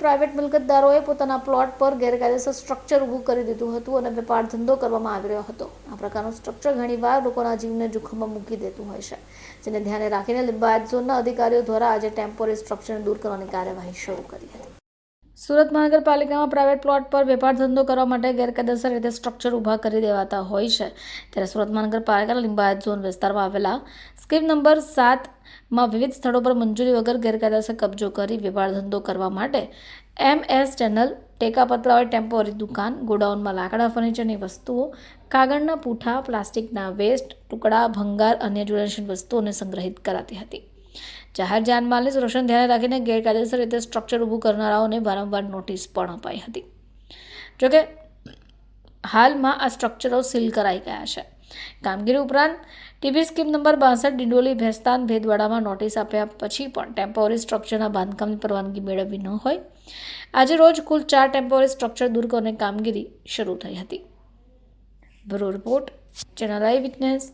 Private મિલકતદારોએ પોતાના plot પર ગેરકાયદેસર સ્ટ્રક્ચર ઊભું કરી દીધું હતું અને વેપાર ધંધો કરવામાં આવી રહ્યો હતો. આ પ્રકારનું સ્ટ્રક્ચર ઘણીવાર લોકોના જીવને જોખમમાં મૂકી દેતું હોય છે, જેને ધ્યાને રાખીને લિંબાયત ઝોનના અધિકારીઓ દ્વારા આજે ટેમ્પોરરી સ્ટ્રક્ચરને દૂર કરવાની કાર્યવાહી શરૂ કરી હતી. સુરત મહાનગરપાલિકામાં પ્રાઇવેટ પ્લોટ પર વેપાર ધંધો કરવા માટે ગેરકાયદેસર રીતે સ્ટ્રક્ચર ઊભા કરી દેવાતા હોય છે. ત્યારે સુરત મહાનગરપાલિકાના લિંબાયત ઝોન વિસ્તારમાં આવેલા સ્કીમ નંબર સાતમાં વિવિધ સ્થળો પર મંજૂરી વગર ગેરકાયદેસર કબજો કરી વેપાર ધંધો કરવા માટે એમ એસ ચેનલ ટેકા પતરાવાળી ટેમ્પોરરી દુકાન, ગોડાઉનમાં લાકડા ફર્નિચરની વસ્તુઓ, કાગળના પૂઠા પ્લાસ્ટિકના વેસ્ટ ટુકડા, ભંગાર, અન્ય જ્વેલર્સની વસ્તુઓને સંગ્રહિત કરાતી હતી. જાહેર જાનમાલની સુરક્ષાને ધ્યાને રાખીને ગેરકાયદેસર રીતે સ્ટ્રક્ચર ઊભું કરનારાઓને વારંવાર નોટિસ પણ અપાઈ હતી. જોકે, હાલમાં આ સ્ટ્રક્ચરો સીલ કરાઈ ગયા છે. કામગીરી ઉપરાંત ટીબી સ્કીમ નંબર બાસઠ, ડિંડોલી, ભેસ્તાન, ભેદવાડામાં નોટિસ આપ્યા પછી પણ ટેમ્પોરરી સ્ટ્રક્ચરના બાંધકામની પરવાનગી મેળવવી ન હોય. આજે રોજ કુલ ચાર ટેમ્પોરરી સ્ટ્રક્ચર દૂર કરવાની કામગીરી શરૂ થઈ હતી. Bureau report channel I witness